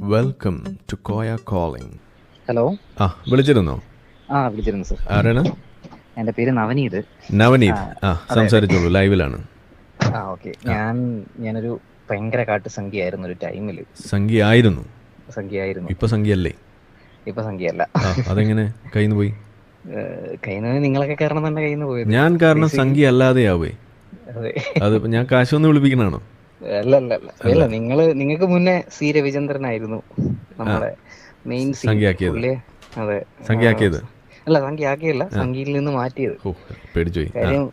Welcome to Koya calling hello ആ വിളിച്ചിരുന്നോ? ആ വിളിച്ചിരുന്നു സർ. ആരാണ്? എന്റെ പേര് നവനീത്. നവനീത്. ആ സംസാരിച്ചോളൂ ലൈവിലാണ്. ആ ഓക്കെ. ഞാൻ ഞാനൊരു ഭയങ്കര കാട്ട് സംഖ്യയായിരുന്നു ഒരു ടൈമിൽ സംഖ്യയായിരുന്നു? സംഖ്യയായിരുന്നു. ഇപ്പൊ സംഖ്യയല്ലേ? ഇപ്പൊ സംഖ്യയല്ല. അതെങ്ങനെ? കയ്യിൽ പോയി? കയ്യിൽ നിങ്ങളൊക്കെ കാരണം തന്നെ കയ്യിൽ പോയത്. ഞാൻ കാരണം സംഖ്യ അല്ലാതെയാവേ അതെ. അത് ഞാൻ കാശൊന്നും വിളിപ്പിക്കണാണോ അല്ല അല്ല അല്ല. അല്ല. നിങ്ങൾ നിങ്ങൾക്ക് മുന്നേ സി രവിചന്ദ്രനായിരുന്നു നമ്മുടെ മെയിൻ സംഖ്യയാക്കിയത്. അതെ. സംഖ്യയാക്കിയത്. അല്ല സംഖ്യയാക്കിയല്ല. സംഖ്യയിൽ നിന്ന് മാറ്റിയത്. കാര്യം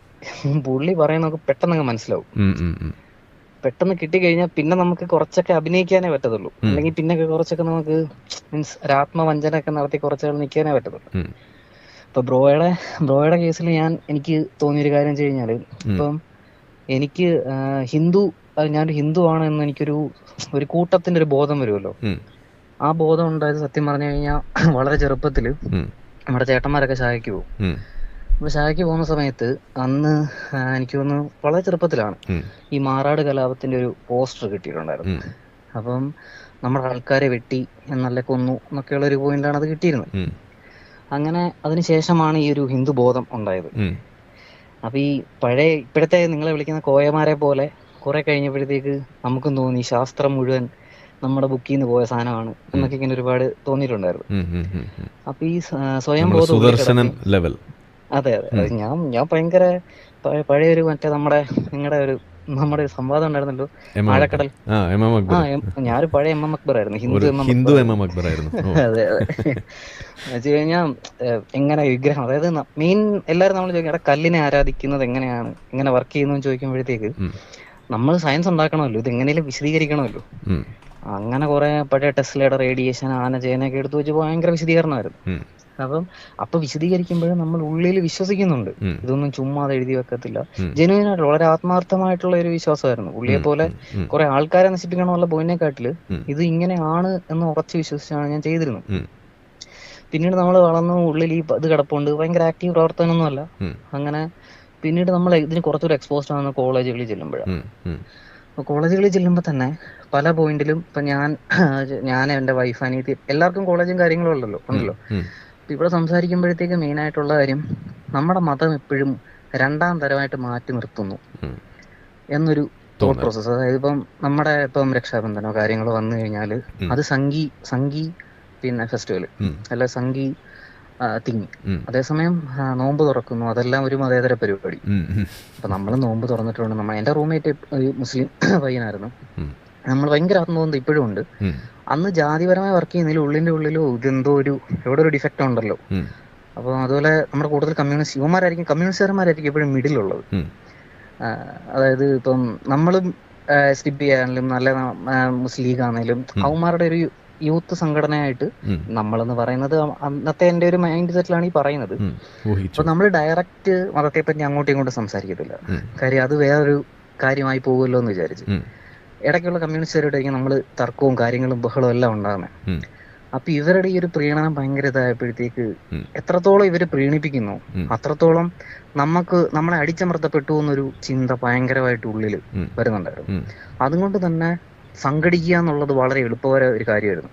പുള്ളി പറയുന്നതൊക്കെ പെട്ടെന്ന് അങ്ങ് മനസ്സിലാവും പെട്ടെന്ന് കിട്ടിക്കഴിഞ്ഞാൽ പിന്നെ നമുക്ക് കുറച്ചൊക്കെ അഭിനയിക്കാനേ പറ്റത്തുള്ളൂ. അല്ലെങ്കിൽ പിന്നെ കുറച്ചൊക്കെ നമുക്ക് മീൻസ് ഒരാത്മവഞ്ചന ഒക്കെ നടത്തി കുറച്ചുകൾ നിൽക്കാനേ പറ്റത്തുള്ളൂ. ഇപ്പൊ ബ്രോയുടെ ബ്രോയുടെ കേസിൽ ഞാൻ എനിക്ക് തോന്നിയൊരു കാര്യം വെച്ച് കഴിഞ്ഞാൽ ഇപ്പം എനിക്ക് ഹിന്ദു ഞാനൊരു ഹിന്ദു ആണ് എന്ന് എനിക്കൊരു ഒരു കൂട്ടത്തിന്റെ ഒരു ബോധം വരുമല്ലോ. ആ ബോധം ഉണ്ടായത് സത്യം പറഞ്ഞു കഴിഞ്ഞാൽ വളരെ ചെറുപ്പത്തിൽ നമ്മുടെ ചേട്ടന്മാരൊക്കെ ശാഖയ്ക്ക് പോകും. അപ്പൊ ശാഖയ്ക്ക് പോകുന്ന സമയത്ത് അന്ന് എനിക്ക് തോന്നുന്നു വളരെ ചെറുപ്പത്തിലാണ് ഈ മാറാട് കലാപത്തിന്റെ ഒരു പോസ്റ്റർ കിട്ടിയിട്ടുണ്ടായിരുന്നു. അപ്പം നമ്മുടെ ആൾക്കാരെ വെട്ടി എന്നല്ല കൊന്നു എന്നൊക്കെയുള്ള ഒരു പോയിന്റാണ് അത് കിട്ടിയിരുന്നത്. അങ്ങനെ അതിനുശേഷമാണ് ഈ ഒരു ഹിന്ദു ബോധം ഉണ്ടായത്. അപ്പൊ ഈ പഴയ ഇപ്പോഴത്തെ നിങ്ങളെ വിളിക്കുന്ന കോയമാരെ പോലെ കുറെ കഴിഞ്ഞപ്പോഴത്തേക്ക് നമുക്കും തോന്നി ശാസ്ത്രം മുഴുവൻ നമ്മുടെ ബുക്കിൽ നിന്ന് പോയ സാധനമാണ് എന്നൊക്കെ ഇങ്ങനെ ഒരുപാട് തോന്നിയിട്ടുണ്ടായിരുന്നു. അപ്പൊ ഈ സ്വയം ബോധം ലെവൽ. അതെ അതെ. ഞാൻ ഞാൻ ഭയങ്കര പഴയ ഒരു മറ്റേ നമ്മുടെ നിങ്ങളുടെ ഒരു നമ്മുടെ സംവാദം ഉണ്ടായിരുന്നല്ലോ? ആഴക്കടൽ. ഞാനൊരു പഴയ എം എം അക്ബർ ആയിരുന്നു. Hindu M M Hindu Akbar M M Akbar ആയിരുന്നു. അതെ അതെ. വെച്ച് കഴിഞ്ഞാൽ എങ്ങനെ വിഗ്രഹം അതായത് മെയിൻ എല്ലാവരും നമ്മൾ ചോദിക്കും കല്ലിനെ ആരാധിക്കുന്നത് എങ്ങനെയാണ്? എങ്ങനെ വർക്ക് ചെയ്യുന്നു ചോദിക്കുമ്പോഴത്തേക്ക് നമ്മൾ സയൻസ് ഉണ്ടാക്കണമല്ലോ ഇത് എങ്ങനെയും വിശദീകരിക്കണമല്ലോ അങ്ങനെ കുറെ പഴയ ടെസ്ലയുടെ റേഡിയേഷൻ ആന ചേനയൊക്കെ എടുത്തു വെച്ച് ഭയങ്കര വിശദീകരണമായിരുന്നു. അപ്പം അപ്പൊ വിശദീകരിക്കുമ്പോഴും നമ്മൾ ഉള്ളിൽ വിശ്വസിക്കുന്നുണ്ട്. ഇതൊന്നും ചുമ്മാതെ എഴുതി വെക്കത്തില്ല. ആയിട്ട് വളരെ ആത്മാർത്ഥമായിട്ടുള്ള ഒരു വിശ്വാസമായിരുന്നു. ഉള്ളിയെ പോലെ കുറെ ആൾക്കാരെ നശിപ്പിക്കണമെന്നുള്ള പോയിന്റിനെക്കാട്ടിൽ ഉം. ഇത് ഇങ്ങനെയാണ് എന്ന് ഉറച്ച് വിശ്വസിച്ചാണ് ഞാൻ ചെയ്തിരുന്നത്. പിന്നീട് നമ്മൾ വളർന്നു ഉള്ളിൽ ഈ ഇത് കിടപ്പുണ്ട്. ഭയങ്കര ആക്റ്റീവ് പ്രവർത്തനമൊന്നുമല്ല. അങ്ങനെ പിന്നീട് നമ്മൾ ഇതിന് കുറച്ചൊരു എക്സ്പോസ്ഡ് ആണ് കോളേജുകളിൽ ചെല്ലുമ്പോഴാണ് അപ്പോൾ കോളേജുകളിൽ ചെല്ലുമ്പോൾ തന്നെ പല പോയിന്റിലും ഇപ്പൊ ഞാൻ ഞാൻ എന്റെ വൈഫ് അനിയത്തി എല്ലാവർക്കും കോളേജും കാര്യങ്ങളും ഉണ്ടല്ലോ ഉണ്ടല്ലോ. അപ്പൊ ഇവിടെ സംസാരിക്കുമ്പോഴത്തേക്ക് മെയിൻ ആയിട്ടുള്ള കാര്യം നമ്മുടെ മതം എപ്പോഴും രണ്ടാം തരമായിട്ട് മാറ്റി നിർത്തുന്നു എന്നൊരു തോട്ട് പ്രോസസ്സ് പ്രോസസ് അതായത് ഇപ്പം നമ്മുടെ ഇപ്പം രക്ഷാബന്ധനോ കാര്യങ്ങളോ വന്നു കഴിഞ്ഞാൽ അത് സംഗീ സംഗീ പിന്നെ ഫെസ്റ്റിവൽ അല്ല സംഗീ തിങ്ങി. അതേസമയം നോമ്പ് തുറക്കുന്നു. അതെല്ലാം ഒരു മതേതര പരിപാടി. അപ്പൊ നമ്മൾ നോമ്പ് തുറന്നിട്ടുണ്ട് നമ്മൾ എന്റെ റൂംമേറ്റ് ഒരു മുസ്ലിം പയ്യനായിരുന്നു. നമ്മൾ ഭയങ്കര ആത്മബന്ധം ഇപ്പോഴും ഉണ്ട്. അന്ന് ജാതിപരമായി വർക്ക് ചെയ്യുന്നതിൽ ഉള്ളിന്റെ ഉള്ളിലോ ഇതെന്തോ ഒരു എവിടെ ഒരു ഡിഫക്റ്റ് ഉണ്ടല്ലോ. അപ്പൊ അപ്പോൾ അതുപോലെ നമ്മുടെ കൂടുതൽ കമ്മ്യൂണിസ്റ്റ് യുവമാരായിരിക്കും കമ്മ്യൂണിസ്റ്റുകാരന്മാരായിരിക്കും എപ്പോഴും മിഡിലുള്ളത് അതായത് ഇപ്പം നമ്മളും എസ് ഡി പി ആണെങ്കിലും നല്ല മുസ്ലിം ലീഗ് ആണെങ്കിലും അവന്മാരുടെ ഒരു യൂത്ത് സംഘടനയായിട്ട് നമ്മളെന്ന് പറയുന്നത് അന്നത്തെ എന്റെ ഒരു മൈൻഡ് സെറ്റിലാണ് ഈ പറയുന്നത്. അപ്പൊ നമ്മൾ ഡയറക്റ്റ് മതത്തെ പറ്റി അങ്ങോട്ടും ഇങ്ങോട്ടും സംസാരിക്കത്തില്ല. കാര്യം അത് വേറൊരു കാര്യമായി പോകുമല്ലോ എന്ന് വിചാരിച്ച്. ഇടയ്ക്കുള്ള കമ്മ്യൂണിസ്റ്റുകാരുടെയൊക്കെ നമ്മൾ തർക്കവും കാര്യങ്ങളും ബഹളവും എല്ലാം ഉണ്ടാകുന്നത് അപ്പൊ ഇവരുടെ ഈ ഒരു പ്രീണനം ഭയങ്കര ഇതായപ്പോഴത്തേക്ക്. എത്രത്തോളം ഇവർ പ്രീണിപ്പിക്കുന്നു അത്രത്തോളം നമുക്ക് നമ്മളെ അടിച്ചമർത്തപ്പെട്ടു എന്നൊരു ചിന്ത ഭയങ്കരമായിട്ട് ഉള്ളിൽ വരുന്നുണ്ടായിരുന്നു. അതുകൊണ്ട് തന്നെ സംഘടിക്കുക എന്നുള്ളത് വളരെ എളുപ്പകര ഒരു കാര്യമായിരുന്നു.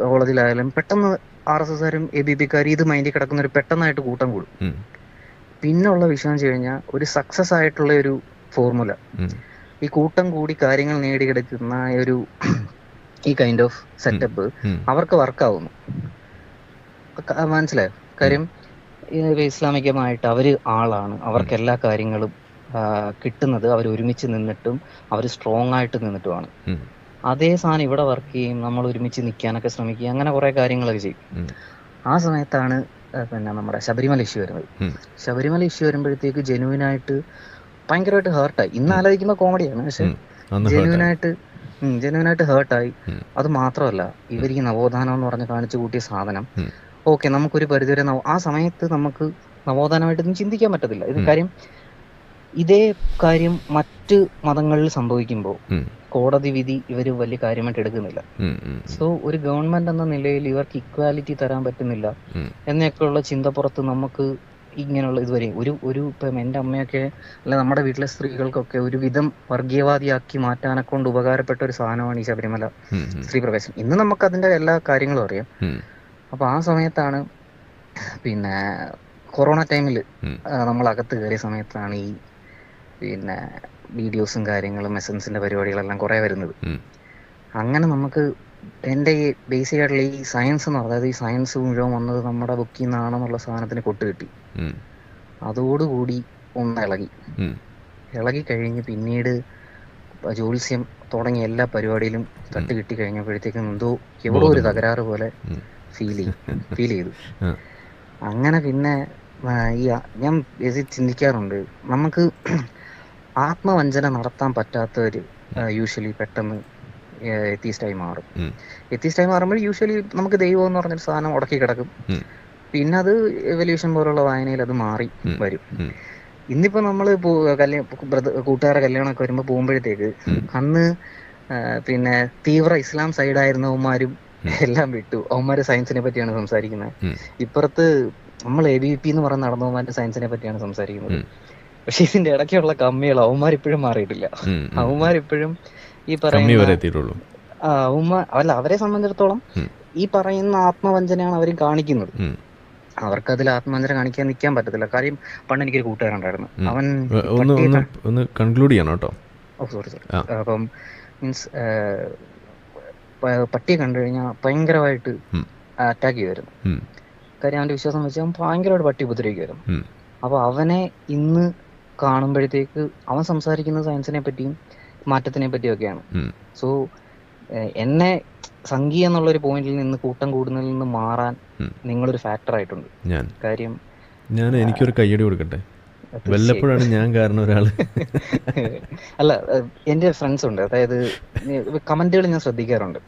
കോളേജിലായാലും പെട്ടെന്ന് ആർ എസ് എസ്കാരും എ ബി പിക്കാരും ഇത് മൈൻഡിൽ കിടക്കുന്ന ഒരു പെട്ടെന്നായിട്ട് കൂട്ടം കൂടും. പിന്നുള്ള പിന്നെ ഉള്ള വിഷയം വെച്ച് കഴിഞ്ഞാൽ ഒരു സക്സസ് ആയിട്ടുള്ള ഒരു ഫോർമുല ഈ കൂട്ടം കൂടി കാര്യങ്ങൾ നേടിയെടുക്കുന്ന ഒരു ഈ കൈൻഡ് ഓഫ് സെറ്റപ്പ് അവർക്ക് വർക്കാവുന്നു മനസ്സിലായോ? കാര്യം ഇസ്ലാമികമായിട്ട് അവർ ആളാണ്. അവർക്ക് എല്ലാ കാര്യങ്ങളും കിട്ടുന്നത് അവർ ഒരുമിച്ച് നിന്നിട്ടും അവർ സ്ട്രോങ് ആയിട്ട് നിന്നിട്ടുമാണ്. അതേ സാധനം ഇവിടെ വർക്ക് ചെയ്യും നമ്മൾ ഒരുമിച്ച് നിൽക്കാനൊക്കെ ശ്രമിക്കുക അങ്ങനെ കുറെ കാര്യങ്ങളൊക്കെ ചെയ്യും. ആ സമയത്താണ് പിന്നെ നമ്മുടെ ശബരിമല ഇഷ്യൂ വരുന്നത്. ശബരിമല ഇഷ്യൂ വരുമ്പോഴത്തേക്ക് ജെനുവിനായിട്ട് ഭയങ്കരമായിട്ട് ഹേർട്ടായി ഇന്ന് ആലോചിക്കുമ്പോൾ കോമഡിയാണ് പക്ഷെ. ജെനുവിനായിട്ട് ജെനുവിനായിട്ട് ഹേർട്ടായി. അത് മാത്രമല്ല ഇവർ ഈ നവോത്ഥാനം എന്ന് പറഞ്ഞ് കാണിച്ചു കൂട്ടിയ സാധനം. ഓക്കെ നമുക്കൊരു പരിധിവരെ ആ സമയത്ത് നമുക്ക് നവോത്ഥാനമായിട്ടൊന്നും ചിന്തിക്കാൻ പറ്റത്തില്ല. ഇത് കാര്യം ഇതേ കാര്യം മറ്റ് മതങ്ങളിൽ സംഭവിക്കുമ്പോൾ കോടതി വിധി ഇവർ വലിയ കാര്യമായിട്ട് എടുക്കുന്നില്ല. സോ ഒരു ഗവൺമെന്റ് എന്ന നിലയിൽ ഇവർക്ക് ഇക്വാലിറ്റി തരാൻ പറ്റുന്നില്ല. എന്നൊക്കെയുള്ള ചിന്ത പുറത്ത് നമുക്ക് ഇങ്ങനെയുള്ള ഇതുവരെ ഒരു ഒരു ഇപ്പം എന്റെ അമ്മയൊക്കെ അല്ലെ നമ്മുടെ വീട്ടിലെ സ്ത്രീകൾക്കൊക്കെ ഒരു വിധം വർഗീയവാദിയാക്കി മാറ്റാനെ കൊണ്ട് ഉപകാരപ്പെട്ട ഒരു സാധനമാണ് ഈ ശബരിമല സ്ത്രീ പ്രവേശനം. ഇന്ന് നമുക്ക് അതിന്റെ എല്ലാ കാര്യങ്ങളും അറിയാം. അപ്പൊ ആ സമയത്താണ് പിന്നെ കൊറോണ ടൈമിൽ. നമ്മൾ അകത്ത് കയറിയ സമയത്താണ് ഈ പിന്നെ വീഡിയോസും കാര്യങ്ങളും എസൻസിന്റെ പരിപാടികളെല്ലാം കുറേ വരുന്നത്. അങ്ങനെ നമുക്ക് എന്റെ ഈ ബേസിക് ആയിട്ടുള്ള ഈ സയൻസ് എന്ന് പറഞ്ഞാൽ അതായത് ഈ സയൻസ് മുഴുവൻ വന്നത് നമ്മുടെ ബുക്കിൽ നിന്നാണെന്നുള്ള സാധനത്തിന് കൊട്ട് കിട്ടി. അതോടുകൂടി ഒന്ന് ഇളകി. ഇളകി കഴിഞ്ഞ് പിന്നീട് ജ്യോത്സ്യം തുടങ്ങിയ എല്ലാ പരിപാടിയിലും തട്ട് കിട്ടി കഴിഞ്ഞപ്പോഴത്തേക്കും എന്തോ എവിടെ ഒരു തകരാറ് പോലെ. ഫീൽ ചെയ്യും ഫീൽ ചെയ്തു. അങ്ങനെ പിന്നെ ഈ ഞാൻ ചിന്തിക്കാറുണ്ട്. നമുക്ക് ആത്മവഞ്ചന നടത്താൻ പറ്റാത്തവർ യൂഷ്വലി പെട്ടെന്ന് എത്തീസ്റ്റായി മാറും. എത്തീസ്റ്റായി മാറുമ്പോൾ യൂഷ്വലി നമുക്ക് ദൈവം എന്ന് പറഞ്ഞൊരു സാധനം ഉടക്കി കിടക്കും. പിന്നെ അത് എവല്യൂഷൻ പോലുള്ള വായനയിൽ അത് മാറി വരും. ഇന്നിപ്പോ നമ്മൾ കൂട്ടുകാരെ കല്യാണമൊക്കെ വരുമ്പോ പോകുമ്പോഴത്തേക്ക് അന്ന് പിന്നെ തീവ്ര ഇസ്ലാം സൈഡായിരുന്നവന്മാരും. എല്ലാം വിട്ടു. അവന്മാര് സയൻസിനെ പറ്റിയാണ് സംസാരിക്കുന്നത്. ഇപ്പുറത്ത് നമ്മൾ എ ബി പി എന്ന് പറഞ്ഞ നടന്നവന്മാര് സയൻസിനെ പറ്റിയാണ് സംസാരിക്കുന്നത്. പക്ഷെ ഇതിന്റെ ഇടയ്ക്കുള്ള കമ്മികൾ അവന്മാർ ഇപ്പോഴും മാറിയിട്ടില്ല ഇപ്പോഴും ഈ പറയുന്ന ആ, അവന്മാർ അല്ല അവരെ സംബന്ധിച്ചിടത്തോളം ഈ പറയുന്ന ആത്മവഞ്ചനയാണ് അവർ കാണിക്കുന്നത്. അവർക്ക് അതിൽ ആത്മവഞ്ചന കാണിക്കാൻ നിൽക്കാൻ പറ്റത്തില്ല. കാര്യം പണ്ട് എനിക്കൊരു കൂട്ടുകാരുണ്ടായിരുന്നു. അവൻ ഒന്ന് കൺക്ലൂഡ് ചെയ്യണം കേട്ടോ. ഓ സോറി സോറി അപ്പം മീൻസ് പട്ടിയെ കണ്ടു കഴിഞ്ഞാൽ ഭയങ്കരമായിട്ട് അറ്റാക്ക് ചെയ്തായിരുന്നു. കാര്യം അവന്റെ വിശ്വാസം വെച്ചാൽ അവൻ ഭയങ്കരമായിട്ട് പട്ടി ഉപദ്രവിക്കുമായിരുന്നു. അപ്പൊ അവനെ ഇന്ന് കാണുമ്പോഴത്തേക്ക് അവൻ സംസാരിക്കുന്ന സയൻസിനെ പറ്റിയും മാറ്റത്തിനെ പറ്റിയൊക്കെയാണ്. ഒക്കെയാണ് സോ എന്നെ സംഖ്യ എന്നുള്ളൊരു പോയിന്റിൽ നിന്ന് കൂട്ടം കൂടുന്നതിൽ നിന്ന് മാറാൻ. നിങ്ങളൊരു ഫാക്ടർ ആയിട്ടുണ്ട്. ഞാൻ. കാര്യം ഞാൻ എനിക്കൊരു കയ്യടി കൊടുക്കട്ടെ. വല്ലപ്പോഴാണ് ഞാൻ കാരണം ഒരാൾ അല്ല എന്റെ ഫ്രണ്ട്സ് ഉണ്ട്. അതായത് കമന്റുകൾ ഞാൻ ശ്രദ്ധിക്കാറുണ്ട്.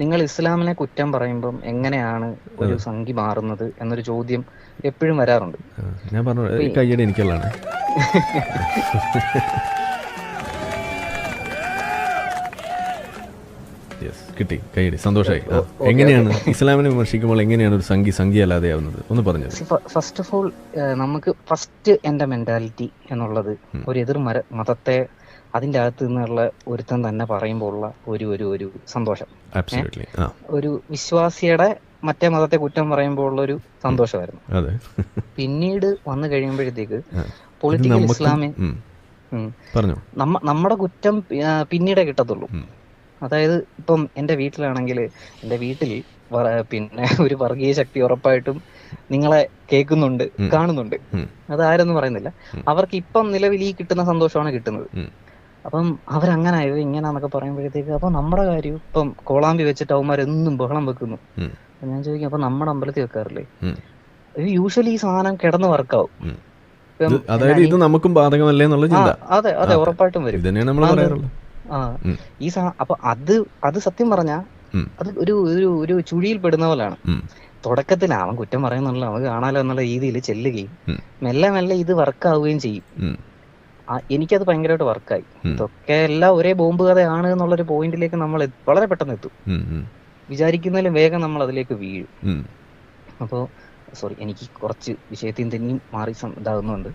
നിങ്ങൾ ഇസ്ലാമിനെ കുറ്റം പറയുമ്പം എങ്ങനെയാണ് ഒരു സംഖ്യ മാറുന്നത് എന്നൊരു ചോദ്യം എപ്പോഴും വരാറുണ്ട്. ഞാൻ പറഞ്ഞു കയ്യടി എനിക്കുള്ളതാണ്. കിട്ടി കൈയടി സന്തോഷമായി. എങ്ങനെയാണ് ഇസ്ലാമിനെ വിമർശിക്കുമ്പോൾ എങ്ങനെയാണ് ഒരു സംഗീ സംഖ്യ അല്ലാതെ ആവുന്നത്? ഒന്ന് പറഞ്ഞു ഫസ്റ്റ് ഓഫ് ഓൾ നമുക്ക് ഫസ്റ്റ് എന്റെ മെന്റാലിറ്റി എന്നുള്ളത് ഒരു എതിർ മര മതത്തെ അതിന്റെ അകത്ത് നിന്നുള്ള ഒരുത്തൻ തന്നെ പറയുമ്പോൾ ഉള്ള ഒരു ഒരു ഒരു സന്തോഷം. ഒരു വിശ്വാസിയുടെ മറ്റേ മതത്തെ കുറ്റം പറയുമ്പോൾ ഉള്ളൊരു സന്തോഷമായിരുന്നു. പിന്നീട് വന്നു കഴിയുമ്പോഴത്തേക്ക് പൊളിറ്റിക്കൽ ഇസ്ലാമി നമ്മുടെ കുറ്റം പിന്നീടേ കിട്ടത്തുള്ളൂ. അതായത് ഇപ്പം എന്റെ വീട്ടിലാണെങ്കിൽ എന്റെ വീട്ടിൽ പിന്നെ ഒരു വർഗീയ ശക്തി ഉറപ്പായിട്ടും നിങ്ങളെ കേൾക്കുന്നുണ്ട് കാണുന്നുണ്ട്. അതാരൊന്നും പറയുന്നില്ല. അവർക്ക് ഇപ്പം നിലവിൽ ഈ കിട്ടുന്ന സന്തോഷമാണ് കിട്ടുന്നത്. അപ്പം ആയത് ഇങ്ങനാന്നൊക്കെ പറയുമ്പോഴത്തേക്ക് അപ്പൊ നമ്മുടെ കാര്യം ഇപ്പം കോളാമ്പി വെച്ചിട്ട് അവന്മാരെന്നും ബഹളം വെക്കുന്നു. അപ്പൊ ഞാൻ ചോദിക്കും അപ്പൊ നമ്മുടെ അമ്പലത്തിൽ വെക്കാറില്ലേ? യൂഷ്വലി ഈ സാധനം കിടന്ന് വർക്കാവും. അതായത് ഇത് നമുക്കും ബാധകമല്ലേ എന്നുള്ള ചിന്ത. അതെ അതെ. ഉറപ്പായിട്ടും വരും. ആ ഈ സാ അപ്പൊ അത് അത് സത്യം പറഞ്ഞാ അത് ഒരു ഒരു ഒരു ചുഴിയിൽ പെടുന്ന പോലാണ്. തുടക്കത്തിൽ അവൻ കുറ്റം പറയുന്നുള്ള അവൻ കാണാലോ എന്നുള്ള രീതിയിൽ ചെല്ലുകയും മെല്ലെ മെല്ലെ ഇത് വർക്കാവുകയും ചെയ്യും. എനിക്കത് ഭയങ്കരമായിട്ട് വർക്കായി. ഇതൊക്കെ എല്ലാം ഒരേ ബോംബ് കഥയാണ് എന്നുള്ളൊരു പോയിന്റിലേക്ക് നമ്മൾ വളരെ പെട്ടെന്ന് എത്തും. വിചാരിക്കുന്നതിലും വേഗം നമ്മൾ അതിലേക്ക് വീഴും അപ്പോ അപ്പോൾ സോറി എനിക്ക് കുറച്ച് വിഷയത്തിൽ തെന്നി മാറി ഇതാകുന്നുണ്ട്.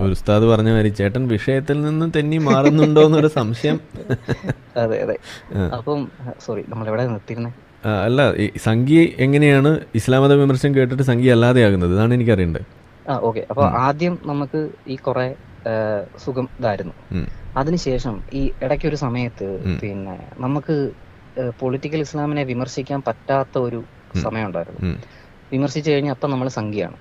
ഒരു ഉസ്താദ് പറഞ്ഞ മാതിരി ചേട്ടൻ വിഷയത്തിൽ നിന്ന് തെന്നി മാറുന്നുണ്ടോ എന്നൊരു സംശയം. അതെ അതെ. അപ്പം സോറി നമ്മൾ എവിടെ നിർത്തിയിരുന്നേ അല്ല സംഗീ എങ്ങനെയാണ് ഇസ്ലാമത വിമർശനം കേട്ടിട്ട് സംഖ്യ അല്ലാതെ ആകുന്നത് ഇതാണ് എനിക്കറിയേണ്ടത് ആ ഓക്കെ അപ്പൊ ആദ്യം നമുക്ക് ഈ കുറെ സുഖം ഇതായിരുന്നു. അതിനുശേഷം ഈ ഇടയ്ക്കൊരു സമയത്ത് പിന്നെ നമുക്ക് പൊളിറ്റിക്കൽ ഇസ്ലാമിനെ വിമർശിക്കാൻ പറ്റാത്ത ഒരു സമയമുണ്ടായിരുന്നു. സമയം ഉണ്ടായിരുന്നു വിമർശിച്ചു കഴിഞ്ഞാൽ അപ്പം നമ്മൾ സംഖ്യയാണ്.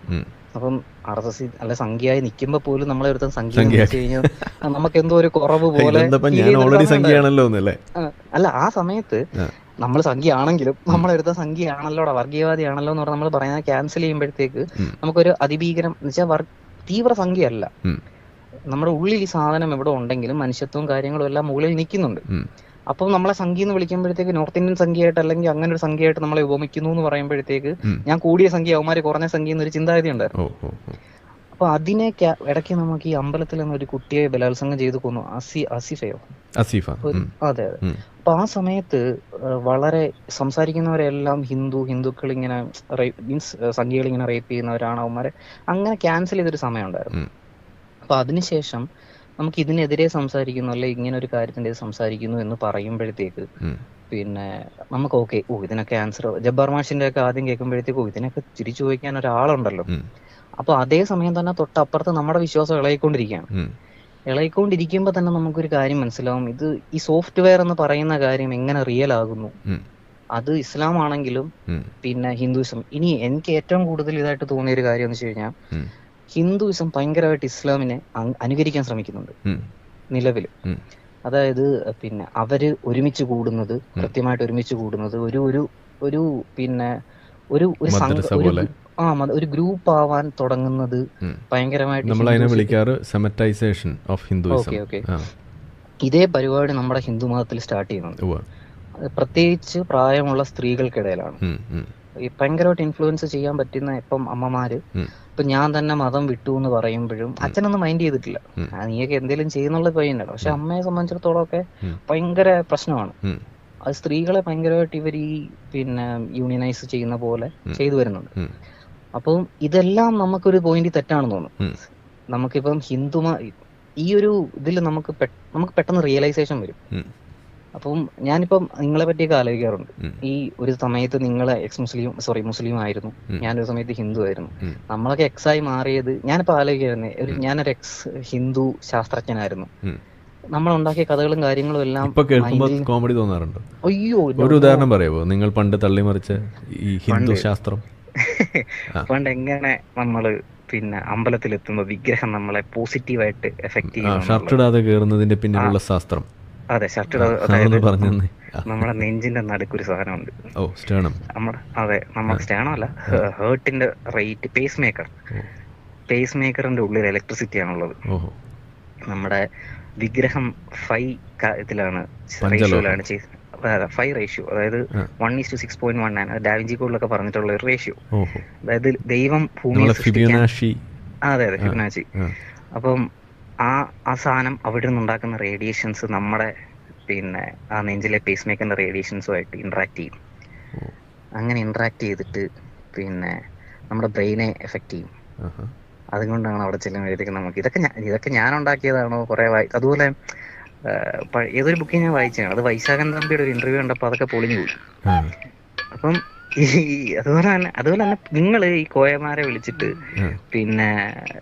അപ്പം ആർ എസ് എസ് അല്ല സംഖ്യയായി നിൽക്കുമ്പോൾ പോലും നമ്മളെ ഒരുത്തൻ സംഖ്യ കഴിഞ്ഞാൽ നമുക്ക് എന്തോ ഒരു കുറവ് പോലെ സംഖ്യയാണല്ലോ അല്ല ആ സമയത്ത് നമ്മൾ സംഖ്യ ആണെങ്കിലും നമ്മളെടുത്ത സംഖ്യ ആണല്ലോടാ വർഗീയവാദിയാണല്ലോ എന്ന് പറഞ്ഞാൽ നമ്മൾ പറയുന്നത് ക്യാൻസൽ ചെയ്യുമ്പോഴത്തേക്ക് നമുക്കൊരു അതിഭീകരം എന്ന് വെച്ചാൽ തീവ്ര സംഖ്യയല്ല. നമ്മുടെ ഉള്ളിൽ ഈ സാധനം എവിടെ ഉണ്ടെങ്കിലും മനുഷ്യത്വവും കാര്യങ്ങളും എല്ലാം മുകളിൽ നിൽക്കുന്നുണ്ട്. ഉം. അപ്പം നമ്മളെ സംഖ്യ എന്ന് വിളിക്കുമ്പോഴത്തേക്ക് നോർത്ത് ഇന്ത്യൻ സംഖ്യയായിട്ട് അല്ലെങ്കിൽ അങ്ങനെ ഒരു സംഖ്യയായിട്ട് നമ്മളെ ഉപമിക്കുന്നു എന്ന് പറയുമ്പോഴത്തേക്ക് ഞാൻ കൂടിയ സംഖ്യ അവന്മാര് കുറഞ്ഞ സംഖ്യ എന്നൊരു ചിന്താഗതി ഉണ്ടായിരുന്നു. അപ്പൊ അതിനെ ഇടയ്ക്ക് നമുക്ക് ഈ അമ്പലത്തിൽ നിന്ന് ഒരു കുട്ടിയെ ബലാത്സംഗം ചെയ്ത് കൊന്നു. അസി അസിഫയോ? അസീഫ. അതെ അതെ. അപ്പൊ ആ സമയത്ത് വളരെ സംസാരിക്കുന്നവരെല്ലാം ഹിന്ദു ഹിന്ദുക്കൾ ഇങ്ങനെ മീൻസ് സംഖ്യകൾ ഇങ്ങനെ റേപ്പ് ചെയ്യുന്നവരാണ് അവന്മാരെ. അങ്ങനെ ക്യാൻസൽ ചെയ്തൊരു സമയം ഉണ്ടായിരുന്നു. അപ്പൊ അതിനുശേഷം നമുക്ക് ഇതിനെതിരെ സംസാരിക്കുന്നു അല്ലെ ഇങ്ങനെ ഒരു കാര്യത്തിന്റെ സംസാരിക്കുന്നു എന്ന് പറയുമ്പോഴത്തേക്ക് പിന്നെ നമുക്ക് ഓക്കെ ഓ ഇതിനൊക്കെ ആൻസർ ജബ്ബാർ മാഷിന്റെ ഒക്കെ ആദ്യം കേൾക്കുമ്പോഴത്തേക്ക് ഓ ഇതിനൊക്കെ തിരിച്ചു ചോദിക്കാൻ ഒരാളുണ്ടല്ലോ. അപ്പൊ അതേ സമയം തന്നെ തൊട്ടപ്പുറത്ത് നമ്മുടെ വിശ്വാസം ഇളകിക്കൊണ്ടിരിക്കുകയാണ്. ഇളകിക്കൊണ്ടിരിക്കുമ്പോൾ തന്നെ നമുക്കൊരു കാര്യം മനസ്സിലാവും. ഇത് ഈ സോഫ്റ്റ്വെയർ എന്ന് പറയുന്ന കാര്യം എങ്ങനെ റിയൽ ആകുന്നു? അത് ഇസ്ലാം ആണെങ്കിലും പിന്നെ ഹിന്ദുസം ഇനി എനിക്ക് ഏറ്റവും കൂടുതൽ ഇതായിട്ട് തോന്നിയ ഒരു കാര്യം എന്ന് വെച്ച് കഴിഞ്ഞാൽ ഹിന്ദുയിസം ഭയങ്കരമായിട്ട് ഇസ്ലാമിനെ അനുകരിക്കാൻ ശ്രമിക്കുന്നുണ്ട്. നിലവിൽ. അതായത് പിന്നെ അവർ ഒരുമിച്ച് കൂടുന്നത് കൃത്യമായിട്ട് ഒരുമിച്ച് കൂടുന്നത് ഒരു ഒരു ഒരു പിന്നെ ഒരു ഒരു സംഘം ആ ഒരു ഗ്രൂപ്പ് ആവാൻ തുടങ്ങുന്നത് ഭയങ്കരമായിട്ട് നമ്മൾ അതിനെ വിളിക്കാറ് സെമറ്റൈസേഷൻ ഓഫ് ഹിന്ദുയിസം ഇതേ പരിപാടി നമ്മുടെ ഹിന്ദു മതത്തിൽ സ്റ്റാർട്ട് ചെയ്യുന്നുണ്ട്. പ്രത്യേകിച്ച് പ്രായമുള്ള സ്ത്രീകൾക്കിടയിലാണ്. ഭയങ്കരമായിട്ട് ഇൻഫ്ലുവൻസ് ചെയ്യാൻ പറ്റുന്ന ഇപ്പം അമ്മമാര്. ഇപ്പൊ ഞാൻ തന്നെ മതം വിട്ടു എന്ന് പറയുമ്പോഴും അച്ഛനൊന്നും മൈൻഡ് ചെയ്തിട്ടില്ല. നീയൊക്കെ എന്തെങ്കിലും ചെയ്യുന്നുള്ള കഴിയുന്നുണ്ടോ പക്ഷെ അമ്മയെ സംബന്ധിച്ചിടത്തോളം ഒക്കെ. ഭയങ്കര പ്രശ്നമാണ്. അത് സ്ത്രീകളെ ഭയങ്കരമായിട്ട് ഇവർ ഈ പിന്നെ യൂണിയനൈസ് ചെയ്യുന്ന പോലെ. ചെയ്തു വരുന്നുണ്ട്. അപ്പം ഇതെല്ലാം നമുക്കൊരു പോയിന്റ് തെറ്റാണെന്ന് തോന്നുന്നു. നമുക്കിപ്പം ഹിന്ദുമ ഈ ഒരു ഇതിൽ നമുക്ക് നമുക്ക് പെട്ടെന്ന് റിയലൈസേഷൻ വരും. അപ്പം ഞാനിപ്പം നിങ്ങളെ പറ്റിയൊക്കെ ആലോചിക്കാറുണ്ട്. ഈ ഒരു സമയത്ത് നിങ്ങൾ എക്സ് മുസ്ലിം സോറി മുസ്ലിം ആയിരുന്നു. ഞാൻ ഞാനൊരു സമയത്ത് ഹിന്ദു ആയിരുന്നു. നമ്മളൊക്കെ എക്സ് ആയി മാറിയത് ഞാനിപ്പോ ആലോചിക്കായിരുന്നേ ഒരു ഞാനൊരു എക്സ് ഹിന്ദു ശാസ്ത്രജ്ഞനായിരുന്നു. നമ്മൾ ഉണ്ടാക്കിയ കഥകളും കാര്യങ്ങളും എല്ലാം ഇപ്പൊ കേൾക്കുമ്പോൾ കോമഡി തോന്നാറുണ്ട്? അയ്യോ ഒരു ഉദാഹരണം പറയുമോ നിങ്ങൾ പണ്ട് തള്ളിമറിച്ച ഈ ഹിന്ദു ശാസ്ത്രം. പണ്ട് എങ്ങനെ നമ്മൾ പിന്നെ അമ്പലത്തിലെത്തുമ്പോ വിഗ്രഹം നമ്മളെ പോസിറ്റീവായിട്ട് എഫക്ട് ചെയ്യും ഷർട്ട് ഇടാതെ കയറുന്നതിന്റെ പിന്നിലുള്ള ശാസ്ത്രം. അതെ ഷർട്ട് തന്നെ. നമ്മുടെ നെഞ്ചിന്റെ നടുക്കൊരു സാധനമുണ്ട്. Oh sternum? അതെ നമ്മൾ സ്റ്റേണോ അല്ല ഹേർട്ടിന്റെ റേറ്റ് പേസ് മേക്കർ പേസ് മേക്കറിന്റെ ഉള്ളിൽ ഇലക്ട്രിസിറ്റി ആണുള്ളത്. നമ്മുടെ വിഗ്രഹം ഫൈ ഇതിലാണ്. റേഷ്യോയിലാണ് ചെയ്ത് ഫൈവ് റേഷ്യോ അതായത്. One is to six point one ആണ് ഡാവിഞ്ചി കോഡിലൊക്കെ പറഞ്ഞിട്ടുള്ള ഒരു റേഷ്യോ അതായത് ദൈവം ഭൂമി അതെ അതെ ഫിബിനാച്ചി. അപ്പം ആ ആ സാധനം അവിടെ നിന്ന് ഉണ്ടാക്കുന്ന റേഡിയേഷൻസ് നമ്മുടെ പിന്നെ ആ നെഞ്ചിലെ പേസ് മേക്കറിന്റെ റേഡിയേഷൻസുമായിട്ട് ഇന്ററാക്ട് ചെയ്യും അങ്ങനെ ഇന്ററാക്ട് ചെയ്തിട്ട് പിന്നെ നമ്മുടെ ബ്രെയിനെ എഫക്ട് ചെയ്യും. അതുകൊണ്ടാണ് അവിടെ ചെല്ലുമ്പോഴത്തേക്ക് നമുക്ക്. ഇതൊക്കെ ഞാൻ ഇതൊക്കെ ഞാൻ ഉണ്ടാക്കിയതാണോ കുറെ വായി അതുപോലെ ഏതൊരു ബുക്കിൽ ഞാൻ വായിച്ചാണ് അത് വൈശാഖൻ തമ്പിയുടെ ഒരു ഇന്റർവ്യൂ കണ്ടപ്പോൾ അതൊക്കെ പൊളിഞ്ഞു പോയി. അപ്പം അതുപോലെ തന്നെ അതുപോലെ തന്നെ നിങ്ങൾ ഈ കോയമാരെ വിളിച്ചിട്ട് പിന്നെ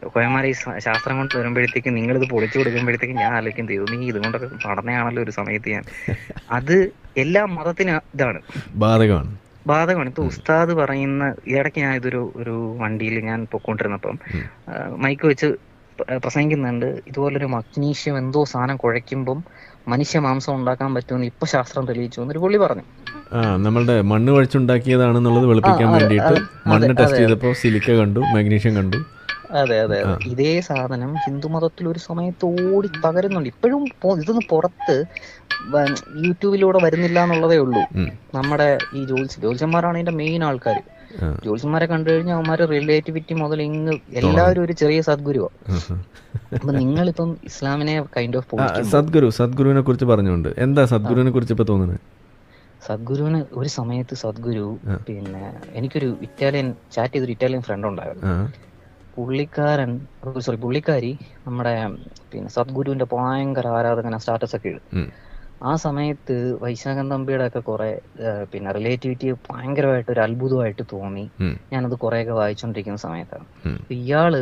കോയമാരെ ഈ ശാസ്ത്രം കൊണ്ട് വരുമ്പോഴത്തേക്കും നിങ്ങൾ ഇത് പൊളിച്ചു കൊടുക്കുമ്പോഴത്തേക്കും ഞാൻ ആലോചിക്കും ദൈവം നീ ഇതുകൊണ്ടൊക്കെ പഠനയാണല്ലോ ഒരു സമയത്ത് ഞാൻ. അത് എല്ലാ മതത്തിനും ഇതാണ്. ബാധകമാണ്. ബാധകമാണ്. ഇപ്പൊ ഉസ്താദ് പറയുന്ന ഇടയ്ക്ക് ഞാൻ ഇതൊരു ഒരു വണ്ടിയിൽ ഞാൻ പൊക്കോണ്ടിരുന്നപ്പം മൈക്ക് വെച്ച് പ്രസംഗിക്കുന്നുണ്ട്. ഇതുപോലൊരു മഗ്നീഷ്യം എന്തോ സാധനം കുഴയ്ക്കുമ്പം മനുഷ്യ മാംസം ഉണ്ടാക്കാൻ പറ്റുമെന്ന് ഇപ്പൊ ശാസ്ത്രം തെളിയിച്ചു എന്നൊരു പുള്ളി പറഞ്ഞു. ആ നമ്മളുടെ മണ്ണ് വഴിച്ചുണ്ടാക്കിയതാണെന്നുള്ളത് വെളുപ്പിക്കാൻ വേണ്ടിയിട്ട് മണ്ണ് ടെസ്റ്റ് ചെയ്തപ്പോ ചെയ്തപ്പോൾ സിലിക്ക കണ്ടു മാഗ്നീഷ്യം കണ്ടു. അതെ അതെ ഇതേ സാധനം ഹിന്ദു മതത്തിൽ ഒരു സമയത്ത് ഓടി പകരുന്നുണ്ട് ഇപ്പോഴും ഇതൊന്ന് പുറത്ത് യൂട്യൂബിലൂടെ വരുന്നില്ല എന്നുള്ളതേ ഉള്ളൂ നമ്മുടെ ഈ ജോത്സ്യ ജ്യോത്സ്യന്മാരാണ് ഇതിന്റെ മെയിൻ ആൾക്കാർ. ജ്യോത്സ്യന്മാരെ കണ്ടു കഴിഞ്ഞാൽ അവന്മാരെ റിലേറ്റിവിറ്റി മുതൽ ഇങ്ങ് എല്ലാവരും ഒരു ചെറിയ സദ്ഗുരുവാ. അപ്പൊ നിങ്ങളിപ്പം ഇസ്ലാമിനെ കൈൻഡ് ഓഫ് സദ്ഗുരു സദ്ഗുരുവിനെ കുറിച്ച് പറഞ്ഞുകൊണ്ട് എന്താ സദ്ഗുരുവിനെ കുറിച്ച് ഇപ്പൊ തോന്നുന്നത് സദ്ഗുരുവിന് ഒരു സമയത്ത് സദ്ഗുരു. പിന്നെ എനിക്കൊരു ഇറ്റാലിയൻ ചാറ്റ് ചെയ്തൊരു ഇറ്റാലിയൻ ഫ്രണ്ട് ഉണ്ടായിരുന്നു. പുള്ളിക്കാരൻ സോറി പുള്ളിക്കാരി നമ്മുടെ പിന്നെ സദ്ഗുരുവിന്റെ ഭയങ്കര ആരാധകന സ്റ്റാറ്റസ് ഒക്കെ ഇടും. ആ സമയത്ത് വൈശാഖൻ തമ്പിയുടെ ഒക്കെ കുറെ പിന്നെ റിലേറ്റിവിറ്റി ഭയങ്കരമായിട്ട് ഒരു അത്ഭുതമായിട്ട് തോന്നി. ഞാനത് കുറെയൊക്കെ വായിച്ചുകൊണ്ടിരിക്കുന്ന സമയത്താണ്. ഇയാൾ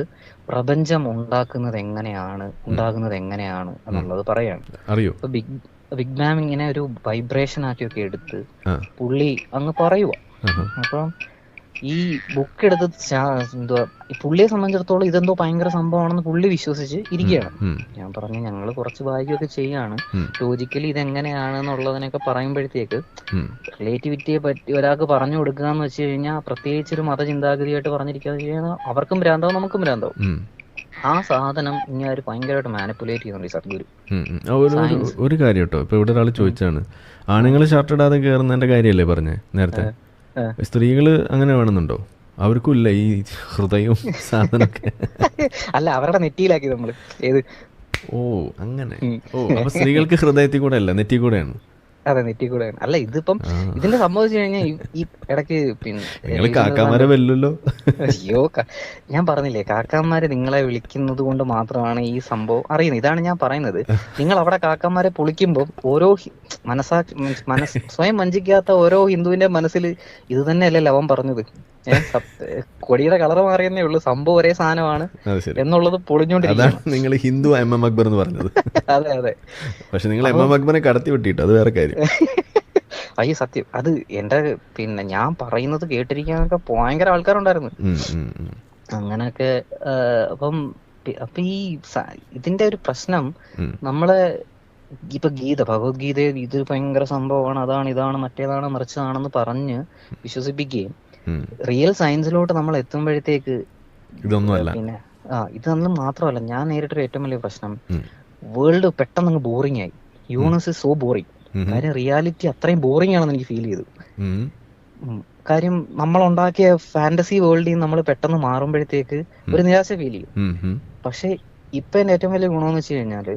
പ്രപഞ്ചം ഉണ്ടാക്കുന്നത് എങ്ങനെയാണ് ഉണ്ടാകുന്നത് എങ്ങനെയാണ് എന്നുള്ളത് പറയാണ്. അറിയോ? ബിഗ് ബിഗ് ബാം ഇങ്ങനെ ഒരു വൈബ്രേഷൻ ആക്കിയൊക്കെ എടുത്ത് പുള്ളി അങ്ങ് പറയുക. അപ്പം ഈ ബുക്ക് എടുത്ത് എന്തുവാ പുള്ളിയെ സംബന്ധിച്ചിടത്തോളം ഇതെന്തോ ഭയങ്കര സംഭവമാണെന്ന് പുള്ളി വിശ്വസിച്ച് ഇരിക്കുകയാണ്. ഞാൻ പറഞ്ഞു ഞങ്ങൾ കുറച്ച് വായിക്കുകയൊക്കെ ചെയ്യാണ്. ലോജിക്കലി ലോജിക്കലി ഇതെങ്ങനെയാണെന്നുള്ളതിനൊക്കെ പറയുമ്പോഴത്തേക്ക്. റിലേറ്റിവിറ്റിയെ പറ്റി ഒരാൾക്ക് പറഞ്ഞു കൊടുക്കുക എന്ന് വെച്ച് കഴിഞ്ഞാൽ പ്രത്യേകിച്ച് ഒരു മതചിന്താഗതിയായിട്ട് പറഞ്ഞിരിക്കുക അവർക്കും ഭ്രാന്താവും നമുക്കും ഭ്രാന്താവും. ആ സാധനം ഇങ്ങനെ ഭയങ്കരമായിട്ട് മാനിപ്പുലേറ്റ് ചെയ്യുന്നുണ്ട് ഈ സദ്ഗുരു. ഒരു കാര്യം കേട്ടോ. ഇപ്പൊ ഇവിടെ ഒരാൾ ചോദിച്ചാണ് ആണുങ്ങൾ ഷർട്ട് ഇടാതെ കയറുന്നതിന്റെ കാര്യല്ലേ പറഞ്ഞേ നേരത്തെ. സ്ത്രീകൾ അങ്ങനെ വേണമെന്നുണ്ടോ? അവർക്കും ഇല്ല ഈ ഹൃദയവും സാധനമൊക്കെ. അല്ല അവരുടെ നെറ്റിയിലാക്കി നമ്മൾ. ഏത്? ഓ അങ്ങനെ. ഓ അപ്പൊ സ്ത്രീകൾക്ക് ഹൃദയത്തിൽ കൂടെ അല്ല നെറ്റി കൂടെയാണ്. അതെ നെറ്റി കൂടെ അല്ല ഇതിപ്പം. ഇതിന്റെ സംഭവിച്ചു കഴിഞ്ഞാൽ ഈ ഇടയ്ക്ക് പിന്നെ വെല്ലല്ലോ അയ്യോ ഞാൻ പറഞ്ഞില്ലേ കാക്കാമാര് നിങ്ങളെ വിളിക്കുന്നത് കൊണ്ട് മാത്രമാണ് ഈ സംഭവം അറിയുന്നത്. ഇതാണ് ഞാൻ പറയുന്നത്. നിങ്ങൾ അവിടെ കാക്കാമാരെ പൊളിക്കുമ്പോൾ ഓരോ മനസ്സാ മനസ് സ്വയം വഞ്ചിക്കാത്ത ഓരോ ഹിന്ദുവിന്റെ മനസ്സിൽ ഇത് തന്നെയല്ലേ ലവൻ പറഞ്ഞത്. കൊടിയുടെ കളർ മാറിയെന്നേ ഉള്ളൂ. സംഭവം ഒരേ സാധനമാണ് എന്നുള്ളത് പൊളിഞ്ഞോണ്ടിരിക്കുകയാണ് നിങ്ങൾ ഹിന്ദു എം എം അക്ബർ എന്ന് പറഞ്ഞത്. അതെ അതെ. പക്ഷെ നിങ്ങൾ എം എം അക്ബറിനെ കടത്തി വിട്ടിട്ട് അത് വേറെ കാര്യം. അയ്യ സത്യം. അത് എന്റെ പിന്നെ ഞാൻ പറയുന്നത് കേട്ടിരിക്കാനൊക്കെ ഭയങ്കര ആൾക്കാരുണ്ടായിരുന്നു. അങ്ങനെയൊക്കെ അപ്പം അപ്പൊ ഈ ഇതിന്റെ ഒരു പ്രശ്നം നമ്മളെ ഇപ്പൊ ഗീത ഭഗവത്ഗീത ഇത് ഭയങ്കര സംഭവമാണ് അതാണ് ഇതാണ് മറ്റേതാണ് മറിച്ചതാണെന്ന് പറഞ്ഞ് വിശ്വസിപ്പിക്കുകയും. റിയൽ സയൻസിലോട്ട് നമ്മൾ എത്തുമ്പോഴത്തേക്ക് ഇതൊന്നുമല്ല. പിന്നെ ആ നമ്മൾ മാത്രമല്ല ഞാൻ നേരിട്ടൊരു ഏറ്റവും വലിയ പ്രശ്നം. വേൾഡ് പെട്ടെന്ന് അങ്ങ് ബോറിംഗ് ആയി. Universe so boring. കാര്യം റിയാലിറ്റി അത്രയും ബോറിംഗ് ആണെന്ന് എനിക്ക് ഫീൽ ചെയ്തു. കാര്യം നമ്മൾ ഉണ്ടാക്കിയ ഫാന്റസി വേൾഡിൽ നിന്ന് നമ്മൾ പെട്ടെന്ന് മാറുമ്പോഴത്തേക്ക് ഒരു നിരാശ ഫീൽ ചെയ്യും. പക്ഷെ ഇപ്പൊ എന്റെ ഏറ്റവും വലിയ ഗുണമെന്ന് വെച്ച് കഴിഞ്ഞാൽ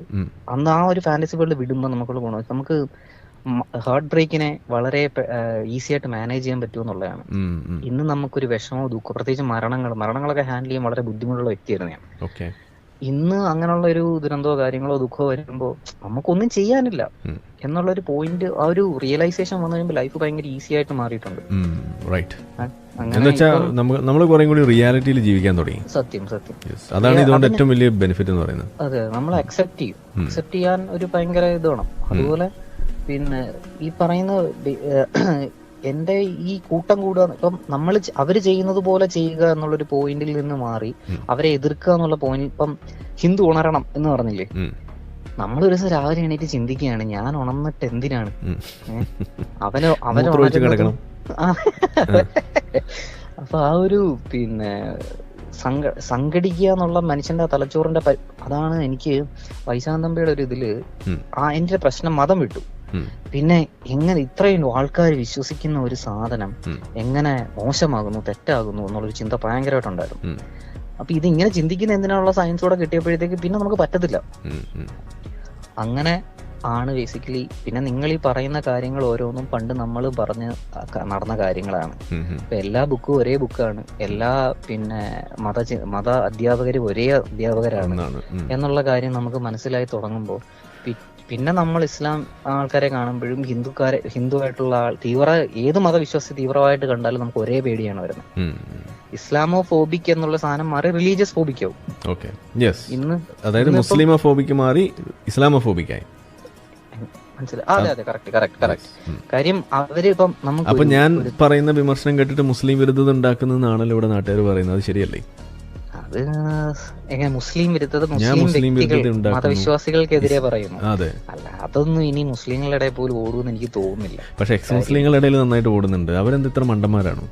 അന്ന് ആ ഒരു ഫാന്റസി വേൾഡ് വിടുമ്പോൾ നമുക്കുള്ള ഗുണം നമുക്ക് ഹാർട്ട് ബ്രേക്കിനെ വളരെ ഈസി ആയിട്ട് മാനേജ് ചെയ്യാൻ പറ്റുമെന്നുള്ളതാണ്. ഇന്ന് നമുക്കൊരു വിഷമോ ദുഃഖം പ്രത്യേകിച്ച് മരണങ്ങൾ മരണങ്ങളൊക്കെ ഹാൻഡിൽ ചെയ്യാൻ വളരെ ബുദ്ധിമുട്ടുള്ള വ്യക്തിയായിരുന്നു ഞാൻ. ഇന്ന് അങ്ങനെയുള്ള ഒരു ദുരന്തോ കാര്യങ്ങളോ ദുഃഖമോ വരുമ്പോൾ നമുക്കൊന്നും ചെയ്യാനില്ല എന്നുള്ള ഒരു പോയിന്റ് ആ ഒരു റിയലൈസേഷൻ വന്നു കഴിയുമ്പോൾ ലൈഫ് ഭയങ്കര ഈസി ആയിട്ട് മാറിയിട്ടുണ്ട്. റൈറ്റ് നമ്മൾ കുറേ കൂടി റിയാലിറ്റിയിൽ ജീവിക്കാൻ തുടങ്ങി. സത്യം സത്യം. അതാണ് ഇതുകൊണ്ട് ഏറ്റവും വലിയ ബെനിഫിറ്റ് എന്ന് പറയുന്നത്. അതെ നമ്മൾ അക്സെപ്റ്റ് ചെയ്യും. അക്സെപ്റ്റ് ചെയ്യാൻ ഒരു ഭയങ്കര ഇത് വേണം. അതുപോലെ പിന്നെ ഈ പറയുന്ന എന്റെ ഈ കൂട്ടം കൂടുക ഇപ്പം നമ്മൾ അവർ ചെയ്യുന്നത് പോലെ ചെയ്യുക എന്നുള്ളൊരു പോയിന്റിൽ നിന്ന് മാറി അവരെ എതിർക്കുക എന്നുള്ള പോയിന്റ് ഇപ്പം ഹിന്ദു ഉണരണം എന്ന് പറഞ്ഞില്ലേ? നമ്മൾ ഒരു ദിവസം രാവിലെ എണീറ്റ് ചിന്തിക്കുകയാണ് ഞാൻ ഉണർന്നിട്ട് എന്തിനാണ്? അവനെ കിടക്കണം. അപ്പൊ ആ ഒരു പിന്നെ സംഘ സംഘടിക്കുക എന്നുള്ള മനുഷ്യന്റെ തലച്ചോറിന്റെ അതാണ് എനിക്ക് വൈശാന്തമ്പയുടെ ഒരു ഇതിൽ ആ എന്റെ പ്രശ്നം മതം വിട്ടു. പിന്നെ എങ്ങനെ ഇത്രയും ആൾക്കാർ വിശ്വസിക്കുന്ന ഒരു സാധനം. എങ്ങനെ മോശമാകുന്നു തെറ്റാകുന്നു എന്നുള്ളൊരു ചിന്ത ഭയങ്കരമായിട്ടുണ്ടായിരുന്നു. അപ്പൊ ഇത് ഇങ്ങനെ ചിന്തിക്കുന്ന എന്തിനാണുള്ള സയൻസ് കൂടെ കിട്ടിയപ്പോഴത്തേക്ക് പിന്നെ നമുക്ക് പറ്റത്തില്ല. അങ്ങനെ ആണ് ബേസിക്കലി പിന്നെ നിങ്ങൾ ഈ പറയുന്ന കാര്യങ്ങൾ ഓരോന്നും പണ്ട് നമ്മൾ പറഞ്ഞ് നടന്ന കാര്യങ്ങളാണ്. ഇപ്പൊ എല്ലാ ബുക്കും ഒരേ ബുക്കാണ് എല്ലാ പിന്നെ മത മത അധ്യാപകരും ഒരേ അധ്യാപകരാണ് എന്നുള്ള കാര്യം നമുക്ക് മനസ്സിലായി തുടങ്ങുമ്പോൾ പിന്നെ നമ്മൾ ഇസ്ലാം ആൾക്കാരെ കാണുമ്പോഴും ഹിന്ദുക്കാരെ ഹിന്ദു ആയിട്ടുള്ള ആൾ തീവ്ര ഏത് മതവിശ്വാസി തീവ്രമായിട്ട് കണ്ടാലും നമുക്ക് ഒരേ പേടിയാണ് വരുന്നത്. ഇസ്ലാമോ ഫോബിക് എന്നുള്ള സാധനം മാറി റിലീജിയസ് ഫോബിക്കാവും ഇന്ന് അതായത് മുസ്ലിമോ ഫോബിക്ക് മാറി കറക്റ്റ് ഉം. കാര്യം അവർ ഇപ്പം നമുക്ക് അപ്പൊ ഞാൻ പറയുന്ന വിമർശനം കേട്ടിട്ട് മുസ്ലിം വിരുദ്ധത ഉണ്ടാക്കുന്നതാണല്ലോ ഇവിടെ നാട്ടുകാർ പറയുന്നത്. ശരിയല്ലേ? അത് എങ്ങനെ മുസ്ലിം വിരുദ്ധത മുസ്ലിം വ്യക്തികൾ മതവിശ്വാസികൾക്കെതിരെ പറയുന്നു. അതെ. അല്ല അതൊന്നും ഇനി മുസ്ലിങ്ങളുടെ പോലും ഓടുമെന്ന് എനിക്ക് തോന്നുന്നില്ല. പക്ഷെ എക്സ് മുസ്ലിങ്ങളുടെ ഇടയിൽ നന്നായിട്ട് ഓടുന്നുണ്ട്. അവരെന്ത് ഇത്ര മണ്ടന്മാരാണോ?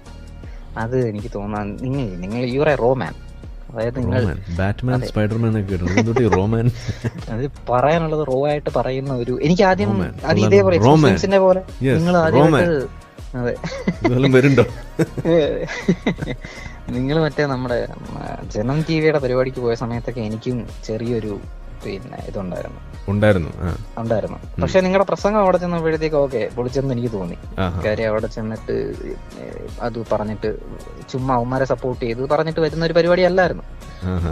അത് എനിക്ക് തോന്നാൻ നിങ്ങൾ നിങ്ങൾ യുവർ എ റോമാൻ അതായത് നിങ്ങൾ ബാറ്റ്മാൻ സ്പൈഡർമാൻ ഒക്കെ റോമാൻ അത് പറയാനുള്ളത് റോ ആയിട്ട് പറയുന്ന ഒരു എനിക്ക് ആദ്യം. അത് റോമാൻ. മുസ്ലിംസിന്റെ പോലെ നിങ്ങൾ. ആദ്യമായിട്ട് അതെ. വരുന്നുണ്ടോ? നിങ്ങൾ മറ്റേ നമ്മുടെ ജനം ടി വിയുടെ പരിപാടിക്ക് പോയ സമയത്തൊക്കെ എനിക്കും ചെറിയൊരു പിന്നെ ഇതുണ്ടായിരുന്നു. ഉണ്ടായിരുന്നു ഉണ്ടായിരുന്നു. പക്ഷെ നിങ്ങളുടെ പ്രസംഗം അവിടെ ചെന്നപ്പോഴത്തേക്ക് ഓക്കെ പൊളിച്ചെന്ന് എനിക്ക് തോന്നി. കാര്യം അവിടെ ചെന്നിട്ട് അത് പറഞ്ഞിട്ട് ചുമ്മാ അവന്മാരെ സപ്പോർട്ട് ചെയ്ത് പറഞ്ഞിട്ട് വരുന്ന ഒരു പരിപാടി അല്ലായിരുന്നു.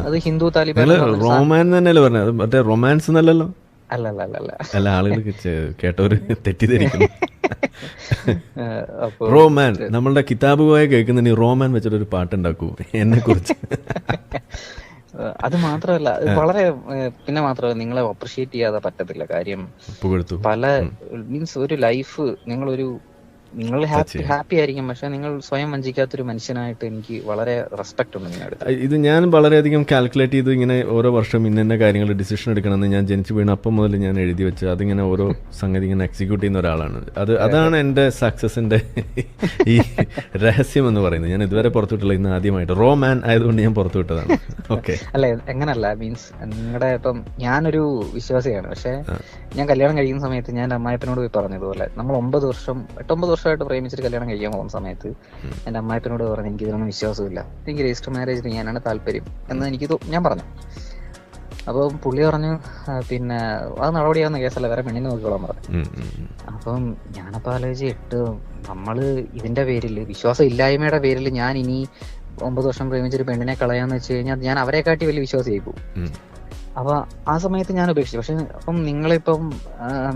അത് ഹിന്ദു താലിബാൻ റൊമാൻസ് തന്നെയല്ലേ പറഞ്ഞത്? മറ്റേ റൊമാൻസ് എന്നല്ലല്ലോ? അല്ല ആളുകൾ കേട്ടവര് തെറ്റിദ്ധരിക്കുന്നു. റോമാൻ നമ്മളുടെ കിതാബ് പോയ കേൾക്കുന്നതിന് റോമാൻ വെച്ചിട്ട് ഒരു പാട്ടുണ്ടാക്കൂ എന്നെ കുറിച്ച് അത് മാത്രമല്ല വളരെ പിന്നെ മാത്രമല്ല നിങ്ങളെ അപ്രിഷിയേറ്റ് ചെയ്യാതെ പറ്റത്തില്ല കാര്യം. പല മീൻസ് ഒരു ലൈഫ് നിങ്ങളൊരു നിങ്ങൾ ഹാപ്പി ഹാപ്പി ആയിരിക്കും പക്ഷെ നിങ്ങൾ സ്വയം വഞ്ചിക്കാത്തൊരു മനുഷ്യനായിട്ട് എനിക്ക് വളരെ റെസ്പെക്ട് ഉണ്ട് നിങ്ങളുടെ. ഇത് ഞാൻ വളരെയധികം കാൽക്കുലേറ്റ് ചെയ്ത് ഇങ്ങനെ ഓരോ വർഷം ഇന്ന കാര്യങ്ങൾ ഡിസിഷൻ എടുക്കണമെന്ന് ഞാൻ ജനിച്ചു വീണ അപ്പം മുതൽ ഞാൻ എഴുതി വെച്ച് അതിങ്ങനെ ഓരോ സംഗതി ഇങ്ങനെ എക്സിക്യൂട്ട് ചെയ്യുന്ന ഒരാളാണ്. അത് അതാണ് എന്റെ സക്സസിന്റെ ഈ രഹസ്യം എന്ന് പറയുന്നത്. ഞാൻ ഇതുവരെ പുറത്തുവിട്ടില്ല. ഇന്ന് ആദ്യമായിട്ട്. റോ മാൻ ആയതുകൊണ്ട് ഞാൻ പുറത്തുവിട്ടതാണ്. ഓക്കെ അല്ല എങ്ങനല്ല മീൻസ് നിങ്ങളുടെ ഇപ്പം ഞാനൊരു വിശ്വാസിയാണ്. പക്ഷേ ഞാൻ കല്യാണം കഴിയുന്ന സമയത്ത് ഞാൻ അമ്മായപ്പനോട് പോയി പറഞ്ഞതുപോലെ നമ്മൾ ഒമ്പത് വർഷം എട്ടൊമ്പത് വർഷം വർഷമായിട്ട് പ്രേമിച്ചിട്ട് കല്യാണം കഴിക്കാൻ പോകുന്ന സമയത്ത്. എന്റെ അമ്മായപ്പനോട് പറഞ്ഞു എനിക്ക് ഇതിനൊന്നും വിശ്വാസമില്ല എനിക്ക് രജിസ്റ്റർ മാരേജ് ചെയ്യാനാണ് താല്പര്യം. എന്ന് എനിക്ക് ഞാൻ പറഞ്ഞു. അപ്പോൾ പുള്ളി പറഞ്ഞു പിന്നെ അത് നടപടിയാവുന്ന കേസല്ല വേറെ പെണ്ണിനെ നോക്കിക്കോളാൻ പറഞ്ഞു. അപ്പം ഞാനപ്പോൾ ആലോചിച്ച് എട്ട് നമ്മൾ ഇതിന്റെ പേരിൽ വിശ്വാസം ഇല്ലായ്മയുടെ പേരിൽ ഞാൻ ഇനി ഒമ്പത് വർഷം പ്രേമിച്ചൊരു പെണ്ണിനെ കളയാന്ന് വെച്ച് കഴിഞ്ഞാൽ ഞാൻ അവരെക്കാട്ടി വലിയ വിശ്വാസമായി പോകും. അപ്പൊ ആ സമയത്ത് ഞാൻ ഉപേക്ഷിച്ചു പക്ഷെ അപ്പം നിങ്ങളിപ്പം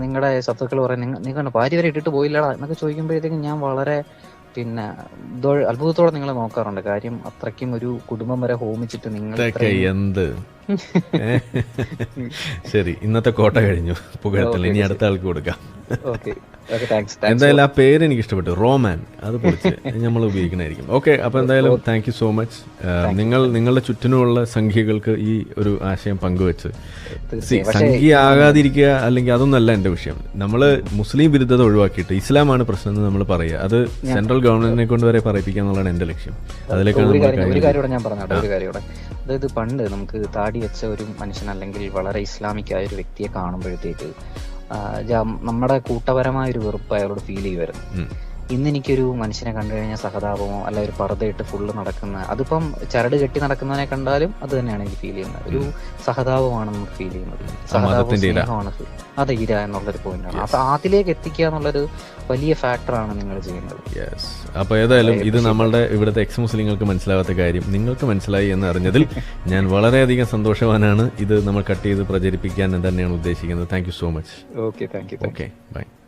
നിങ്ങളുടെ ശത്രുക്കൾ പറയാൻ നിങ്ങൾ ഭാര്യ വരെ ഇട്ടിട്ട് പോയില്ലടാ എന്നൊക്കെ ചോദിക്കുമ്പോഴത്തേക്കും ഞാൻ വളരെ പിന്നെ അത്ഭുതത്തോടെ നിങ്ങളെ നോക്കാറുണ്ട് കാര്യം അത്രയ്ക്കും ഒരു കുടുംബം വരെ ഹോമിച്ചിട്ട് നിങ്ങൾ എന്ത്? ശരി ഇന്നത്തെ കോട്ട കഴിഞ്ഞു. പുകഴത്തിൽ. ഇനി അടുത്ത ആൾക്ക് കൊടുക്കാം. എന്തായാലും ആ പേര് എനിക്ക് ഇഷ്ടപ്പെട്ടു. റോമാൻ. അത് പൊളിച്ച് നമ്മൾ ഉപയോഗിക്കണമായിരിക്കും ഓക്കെ അപ്പൊ എന്തായാലും താങ്ക് യു സോ മച്ച് നിങ്ങൾ നിങ്ങളുടെ ചുറ്റിനുമുള്ള സംഖ്യകൾക്ക് ഈ ഒരു ആശയം പങ്കുവെച്ച് സംഖ്യ ആകാതിരിക്കുക അല്ലെങ്കിൽ അതൊന്നല്ല എന്റെ വിഷയം. നമ്മൾ മുസ്ലിം വിരുദ്ധത ഒഴിവാക്കിയിട്ട് ഇസ്ലാമാണ് പ്രശ്നം എന്ന് നമ്മൾ പറയുക. അത് സെൻട്രൽ ഗവൺമെന്റിനെ കൊണ്ട് വരെ പറയിപ്പിക്കുക എന്നുള്ളതാണ് എന്റെ ലക്ഷ്യം. അതിലേക്കാണ് നമ്മൾ അതായത് പണ്ട് നമുക്ക് താടി വെച്ച ഒരു മനുഷ്യൻ അല്ലെങ്കിൽ വളരെ ഇസ്ലാമിക് ആയ ഒരു വ്യക്തിയെ കാണുമ്പോഴത്തേക്ക് നമ്മുടെ കൂട്ടപരമായ ഒരു വെറുപ്പ് അയാളോട് ഫീൽ ചെയ്യുമായിരുന്നു. ഉം. ഇന്ന് എനിക്കൊരു മനുഷ്യനെ കണ്ടു കഴിഞ്ഞാൽ സഹതാപമോ അല്ല ഒരു പർദ്ദയിട്ട് ഫുള്ള് നടക്കുന്ന അതിപ്പം ചരട് കെട്ടി നടക്കുന്നവനെ കണ്ടാലും അത് തന്നെയാണ് എനിക്ക് ഫീൽ ചെയ്യുന്നത്. ഒരു സഹതാപമാണ് നമുക്ക് ഫീൽ ചെയ്യുന്നത്. സഹതാപമാണ്. സ്നേഹമാണ് അതെ ഇര എന്നുള്ളൊരു പോയിന്റാണ് അപ്പൊ അതിലേക്ക് എത്തിക്കുക എന്നുള്ളൊരു വലിയ ഫാക്ടറാണ് നിങ്ങൾ ചെയ്യുന്നത്. അപ്പോൾ ഏതായാലും ഇത് നമ്മളുടെ ഇവിടുത്തെ എക്സ് മുസ്ലിങ്ങൾക്ക് മനസ്സിലാവാത്ത കാര്യം. നിങ്ങൾക്ക് മനസ്സിലായി എന്ന് അറിഞ്ഞതിൽ ഞാൻ വളരെയധികം സന്തോഷവാനാണ്. ഇത് നമ്മൾ കട്ട് ചെയ്ത് പ്രചരിപ്പിക്കാൻ തന്നെയാണ് ഉദ്ദേശിക്കുന്നത്. Thank you so much okay thank you okay bye